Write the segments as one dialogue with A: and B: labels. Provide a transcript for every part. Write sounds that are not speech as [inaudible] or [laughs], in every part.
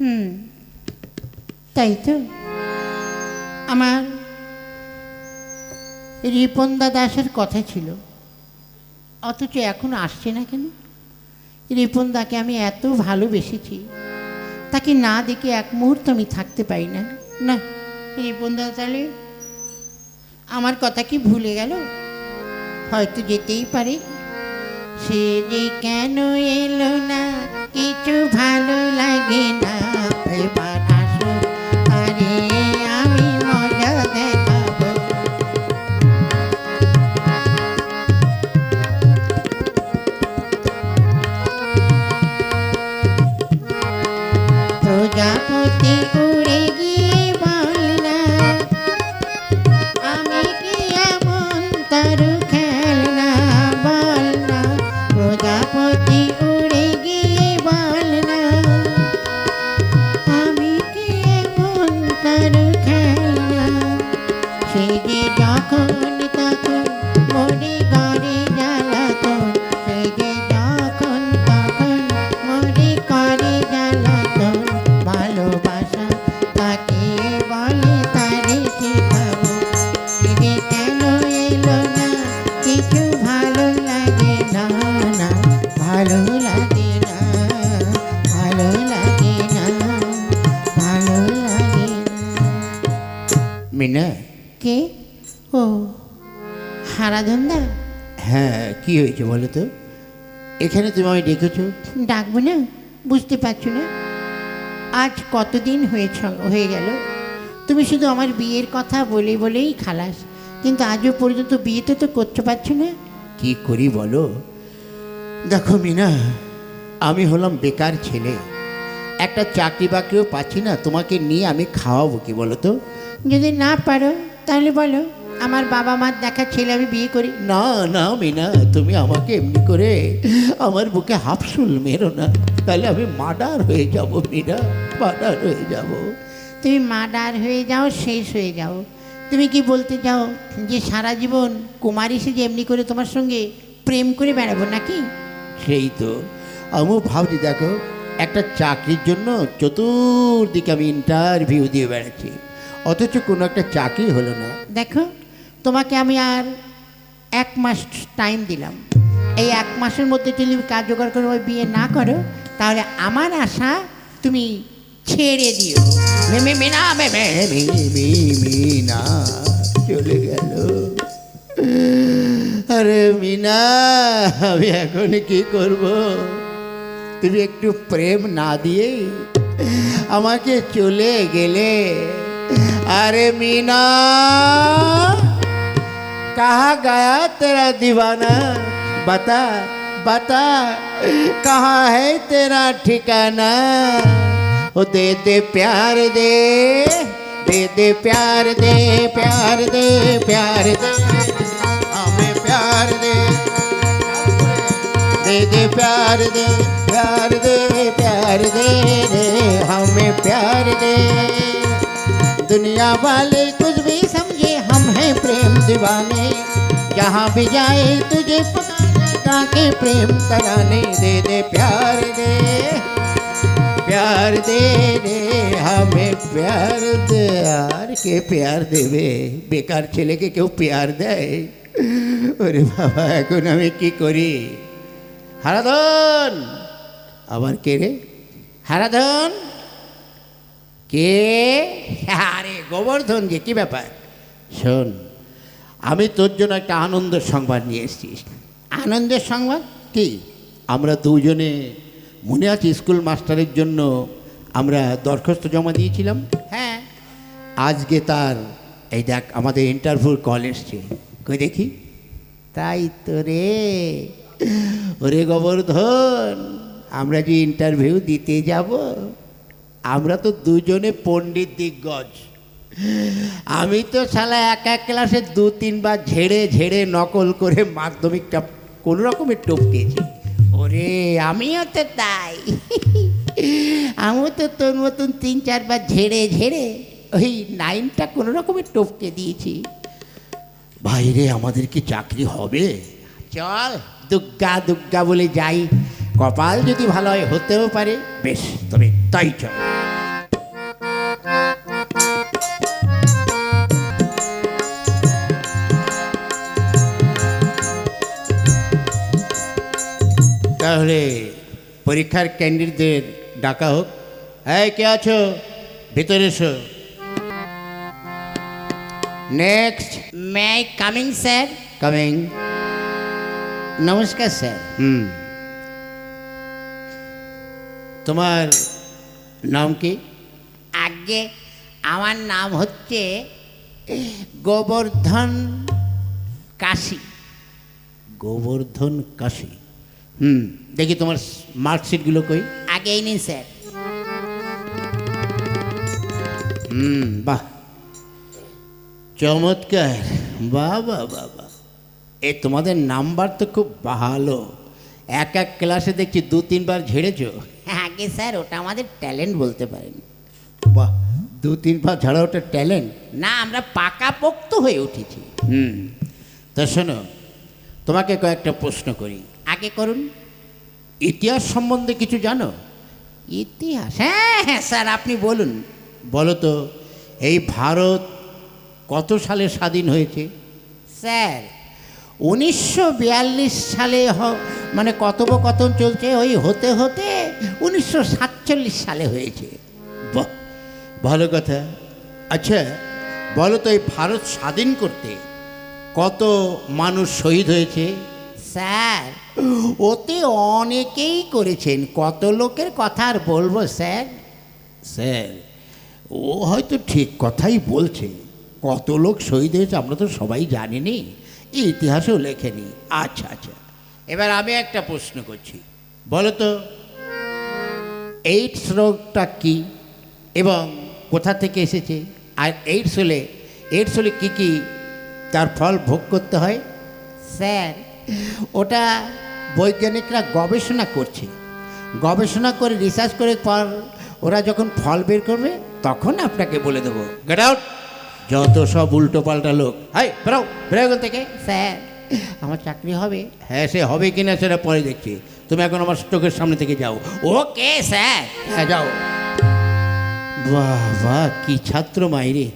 A: হুম, তাই তো। আমার রিপনদা দাসের কথা ছিল। অথচ এখন আসছে না কেন? রিপনদাকে আমি এত ভালোবেসেছি, তাকে না দেখে এক মুহূর্ত আমি থাকতে পারি না। না রিপনদা তাহলে আমার কথা কি ভুলে গেল? হয়তো যেতেই পারে। সে যে কেন এলো না? কিছু ভালো লাগে না এবার আসো আরে আমি মজা দেখাবো প্রজাপতি উড়ে মিনা? কে? ও। হারাধন্দা?
B: হ্যাঁ কি হয়েছে বলো তো? এখানে তুমি আমি ডেকেছো?
A: ডাকবো না বুঝতে পারছ না? আজ কতদিন হয়েছ হয়ে গেল? তুমি শুধু আমার বিয়ের কথা বলে বলেই খালাস কিন্তু আজও পর্যন্ত বিয়েতে তো করতে পারছ না?
B: কি করি বলো? দেখো মিনা আমি হলাম বেকার ছেলে। একটা চাকরি বাকরিও পাচ্ছি না তোমাকে নিয়ে আমি খাওয়াবো কি বলো তো?
A: যদি না পারো তাহলে বলো আমার বাবা মার দেখা ছেলে আমি বিয়ে করি।
B: না না মিনা তুমি আমাকে এমনি করে আমার বুকে হাফসুল মেরো না। তাহলে আমি মার্ডার হয়ে যাব মিনা মার্ডার হয়ে যাব।
A: তুমি মার্ডার হয়ে যাও শেষ হয়ে যাও। তুমি কি বলতে চাও যে সারা জীবন কুমারী সে যে এমনি করে তোমার সঙ্গে প্রেম করে বেড়াবো নাকি?
B: সেই তো। আমিও ভাবছি দেখো একটা চাকরির জন্য চতুর্দিকে আমি ইন্টারভিউ দিয়ে বেড়াচ্ছি। অথচ কোনো একটা চাকরি হলো না।
A: দেখো তোমাকে আমি আর এক মাস টাইম দিলাম। এই এক মাসের মধ্যে যদি তুমি কাজ জোগাড় করে ওই বিয়ে না করো তাহলে আমার আশা তুমি ছেড়ে দিও।
B: মিনা চলে গেল। আরে মিনা আমি এখন কি করব? তুমি একটু প্রেম না দিয়ে আমাকে চলে গেলে अरे मीना कहाँ गया तेरा दीवाना बता बता कहाँ है तेरा ठिकाना ओ दे दे प्यार दे दे दे प्यार दे प्यार दे प्यार दे दे दे प्यार दे प्यार दे प्यार दे रे हमें प्यार दे दुनिया वाले कुछ भी समझे हम हैं प्रेम दीवाने जहाँ भी जाए तुझे पुकारेगा के प्रेम तराने दे दे प्यार दे प्यार दे रे हमें प्यार दे আর কে পেয়ার দেবে বেকার ছেলেকে কেউ পেয়ার দেয় ওরে বাবা এখন আমি কি করি হারাধন। আবার কে রে? হারাধন। কে? আরে গোবর্ধন যে কি ব্যাপার? শোন আমি তোর জন্য একটা আনন্দের সংবাদ নিয়ে এসেছি।
A: আনন্দের সংবাদ?
B: কি? আমরা দুজনে মনে আছে স্কুল মাস্টারের জন্য আমরা দরখাস্ত জমা দিয়েছিলাম?
A: হ্যাঁ।
B: আজকে তার এই দেখ আমাদের ইন্টারভিউর কল এসছে। কই দেখি? তাই তো রে। ওরে গোবর্ধন, আমরা যে ইন্টারভিউ দিতে যাব, আমরা তো দুজনে পণ্ডিত দিগ্গজ। আমি তো শালা এক এক ক্লাসে দু তিনবার ঝেড়ে ঝেড়ে নকল করে মাধ্যমিকটা কোনো রকমের টপকেছি
A: ওরে, আমিও তো তাই। আমিও তো তোর মতন তিন চারবার ঝেড়ে ঝেড়ে ওই নাইনটা কোনো রকমের টপকে দিয়েছি।
B: বাইরে আমাদের কি চাকরি হবে?
A: চল দুগ্গা দুগ্গা বলে যাই।
B: কপাল যদি ভালো হয় হতেও পারে। বেশ তবে তাই চল। তাহলে পরীক্ষার ক্যান্ডিডেটদের ডাকা হোক। হ্যাঁ কে আছো? ভিতরে এসো। Next
A: may I coming sir
B: coming
A: নমস্কার স্যার।
B: হুম। তোমার নাম কি?
A: আগে আমার নাম হচ্ছে গোবর্ধন কাশি।
B: গোবর্ধন কাশী। হুম দেখি তোমার মার্কশিটগুলো কই?
A: আগেই নিন স্যার।
B: হুম বাহ। চমৎকার। বাহ বাহ বাহ বাহ। এ তোমাদের নাম্বার তো খুব ভালো। এক এক ক্লাসে দেখছি দু তিনবার ঝেড়েছো।
A: আগে স্যার ওটা আমাদের ট্যালেন্ট বলতে পারেন।
B: বাহ দু তিনবার ঝাড়া ওটা ট্যালেন্ট?
A: না আমরা পাকাপোক্ত হয়ে উঠেছি।
B: হুম তা শোনো তোমাকে কয়েকটা প্রশ্ন করি।
A: আগে করুন।
B: ইতিহাস সম্বন্ধে কিছু জানো?
A: ইতিহাস? হ্যাঁ হ্যাঁ স্যার আপনি বলুন।
B: বলো তো এই ভারত কত সালে স্বাধীন হয়েছে?
A: স্যার উনিশশো বিয়াল্লিশ সালে হ- মানে কথোপকথন চলছে ওই হতে হতে উনিশশো সাতচল্লিশ সালে হয়েছে।
B: বাহ ভালো কথা। আচ্ছা বলো তো এই ভারত স্বাধীন করতে কত মানুষ শহীদ হয়েছে?
A: স্যার ওতে অনেকেই করেছেন কত লোকের কথা আর বলব স্যার?
B: স্যার ও হয়তো ঠিক কথাই বলছে। কত লোক শহীদ হয়েছে আমরা তো সবাই জানিনি। ইতিহাসেও লেখেনি। আচ্ছা আচ্ছা। এবার আমি একটা প্রশ্ন করছি। বলো তো এইডস রোগটা কি এবং কোথা থেকে এসেছে? আর এইডস হলে এইডস হলে কী কী তার ফল ভোগ করতে হয়?
A: স্যার
B: ওটা বৈজ্ঞানিকরা গবেষণা করছে। গবেষণা করে রিসার্চ করে পর ওরা যখন ফল বের করবে তখন আপনাকে বলে দেবো। গেট আউট যত সব উল্টো পাল্টা লোক। হাই বেরো বেরো থেকে।
A: স্যার আমার চাকরি হবে।
B: হ্যাঁ সে হবে কিনা সেটা পরে দেখছি। তুমি এখন আমার চোখের সামনে থেকে যাও।
A: Okay sir.
B: হ্যাঁ যাও। বাহ বাহ কি ছাত্র মাইরে।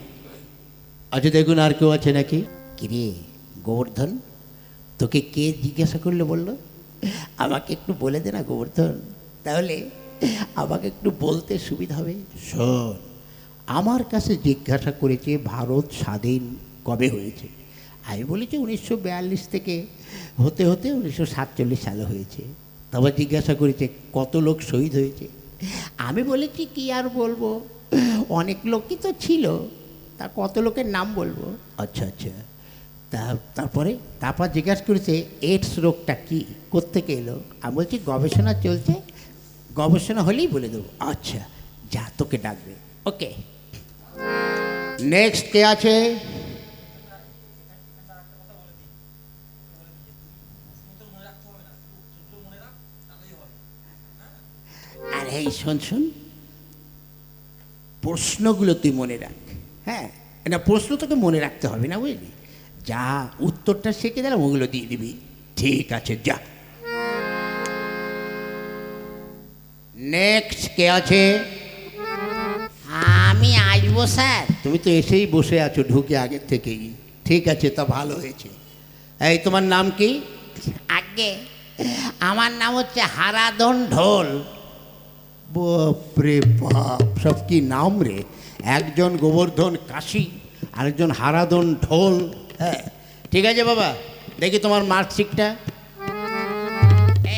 B: আচ্ছা দেখুন আর কেউ আছে নাকি?
A: কিরে গোবর্ধন? তোকে কে জিজ্ঞাসা করলে বলল? আমাকে একটু বলে দে না গোবর্ধন। তাহলে আমাকে একটু বলতে সুবিধা হবে।
B: শোন আমার কাছে জিজ্ঞাসা করেছে, ভারত স্বাধীন কবে হয়েছে?
A: আমি বলেছি, উনিশশো বিয়াল্লিশ থেকে হতে হতে উনিশশো সাতচল্লিশ সালে হয়েছে।
B: তারপর জিজ্ঞাসা করেছে, কত লোক শহীদ হয়েছে?
A: আমি বলেছি, কি আর বলব? অনেক লোকই তো ছিল। তা কত লোকের নাম বলব?
B: আচ্ছা আচ্ছা।
A: তা, তারপরে? তারপর জিজ্ঞাসা করেছে এইডস রোগটা কী? কোত্থেকে এলো? আমি বলছি, গবেষণা চলছে। গবেষণা হলেই বলে দেবো।
B: আচ্ছা
A: যা তোকে ডাকবে। ওকে।
B: নেক্সট কে আছে
A: আর এই শোন শোন। প্রশ্নগুলো তুই মনে রাখ হ্যাঁ? না প্রশ্ন তোকে মনে রাখতে হবে না বুঝলি? যা উত্তরটা শিখে দিলাম ওগুলো দিয়ে দিবি।
B: ঠিক আছে যা। নেক্সট কে আছে
A: আমি আসব স্যার।
B: তুমি তো এসেই বসে আছো ঢুকে আগের থেকেই। ঠিক আছে তা ভালো হয়েছে। এই তোমার নাম কি?
A: আগে আমার নাম হচ্ছে হারাধন ঢোল।
B: বাপরে বাপ সব কি নাম রে? একজন গোবর্ধন কাশি আরেকজন হারাদন ঢোল হ্যাঁ। ঠিক আছে বাবা দেখি তোমার মার্কশিটটা।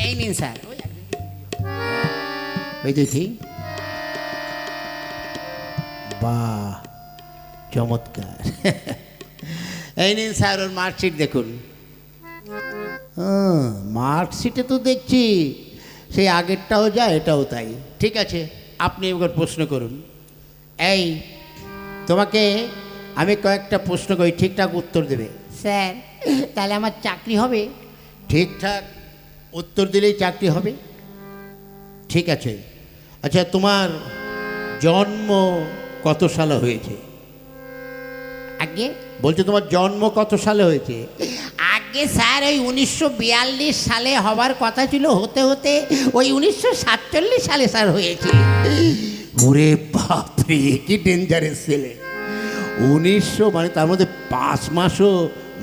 A: এই নিন স্যার।
B: ওই দেখি। বাহ চমৎকার। এই নিন স্যার ওর মার্কশিট দেখুন। হ্যাঁ, মার্কশিটে তো দেখছি সেই আগেরটাও যা এটাও তাই। ঠিক আছে আপনি এবার প্রশ্ন করুন। এই তোমাকে আমি কয়েকটা প্রশ্ন করি ঠিকঠাক উত্তর দেবে?
A: স্যার তাহলে আমার চাকরি হবে?
B: ঠিকঠাক উত্তর দিলেই চাকরি হবে? ঠিক আছে। আচ্ছা তোমার জন্ম কত সালে হয়েছে?
A: আগে?
B: বলছে তোমার জন্ম কত সালে হয়েছে?
A: আগে স্যার ওই উনিশশো বিয়াল্লিশ সালে হবার কথা ছিল হতে হতে ওই উনিশশো সাতচল্লিশ সালে স্যার হয়েছে।
B: ওরে বাপরে কি ডেঞ্জারাস ছেলে। উনিশশো মানে তার মধ্যে পাঁচ মাসও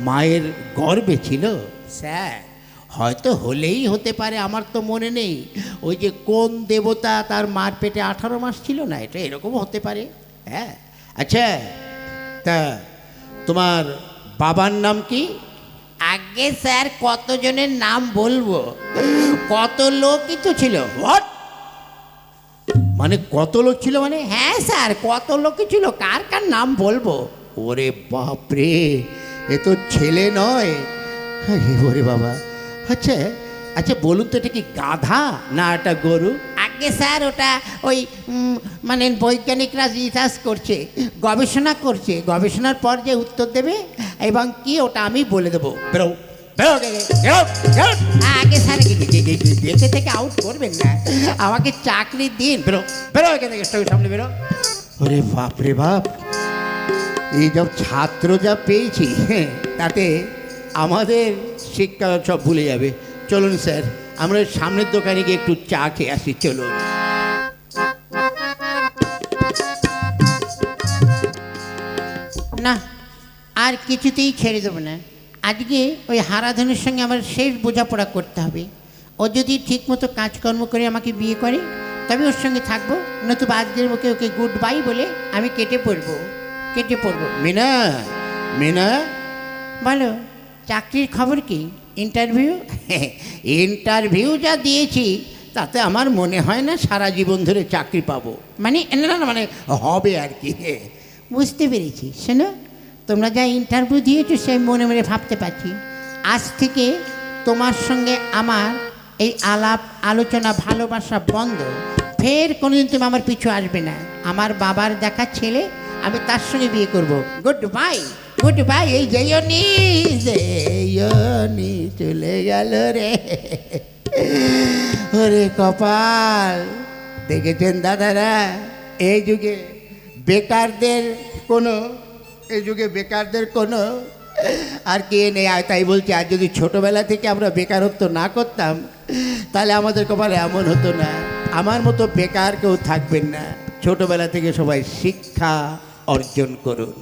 B: মায়ের গর্বে ছিল? স্যার হয়তো হলেই হতে পারে আমার তো মনে নেই। ওই যে কোন দেবতা তার মার পেটে আঠারো মাস ছিল না এটা এরকম হতে পারে। হ্যাঁ? আচ্ছা তা তোমার বাবার নাম কি?
A: আগে স্যার কতজনের নাম বলব? কত লোকই তো ছিল।
B: হোয়াট মানে কত লোক ছিল মানে?
A: হ্যাঁ স্যার কত লোকই ছিল। কার কার নাম বলব?
B: ওরে বাপরে এ তো ছেলে নয়। ওরে বাবা। আচ্ছা আচ্ছা বলুন তো এটা কি গাধা না এটা গরু?
A: আগে স্যার ওটা ওই মানে বৈজ্ঞানিকরা রিসার্চ করছে গবেষণা করছে গবেষণার পর যে উত্তর দেবে এবং কি ওটা আমি বলে দেবো।
B: বেরো বেরো।
A: আগে স্যার দেখে থেকে আউট করবেন না। আমাকে চাকরি দিন।
B: বেরো বেরো এখান থেকে সামনে বেরো। ওরে বাপ রে বাপ এই সব ছাত্র যা পেয়েছি হ্যাঁ, তাতে আমাদের শিক্ষা সব ভুলে যাবে। চলুন স্যার। আমরা সামনের দোকানে গিয়ে একটু চা খেয়ে আসি চলুন
A: না আর কিছুতেই ছেড়ে দেবো না। আজকে ওই হারাধনের সঙ্গে আমার শেষ বোঝাপড়া করতে হবে। ও যদি ঠিকমতো কাজকর্ম করে আমাকে বিয়ে করে তবে ওর সঙ্গে থাকব নতুবা আজকের ওকে ওকে গুড বাই বলে আমি কেটে পড়ব কেটে পড়ব।
B: মিনা মিনা।
A: বলো চাকরির খবর কি? ইন্টারভিউ
B: ইন্টারভিউ [laughs] যা দিয়েছি তাতে আমার মনে হয় না সারা জীবন ধরে চাকরি পাবো।
A: মানে
B: না মানে হবে আর কি।
A: বুঝতে পেরেছি। শোনো তোমরা যা ইন্টারভিউ দিয়েছ সে মনে মনে ভাবতে পারছি। আজ থেকে তোমার সঙ্গে আমার এই আলাপ আলোচনা ভালোবাসা বন্ধ। ফের কোনোদিন তুমি আমার পিছু আসবে না। আমার বাবার দেখা ছেলে আমি তার সঙ্গে বিয়ে করব। গুড বাই বাই এই যেইনি
B: যেয়নি চলে গেল রে ওরে কপাল দেখেছেন দাদারা এই যুগে বেকারদের কোনো এই যুগে বেকারদের কোনো আর কে নেই, আর তাই বলছি, আর যদি ছোটবেলা থেকে আমরা বেকারত্ব না করতাম, তাহলে আমাদের কপালে এমন হতো না। আমার মতো বেকার কেউ থাকবেন না। ছোটবেলা থেকে সবাই শিক্ষা অর্জন করুন।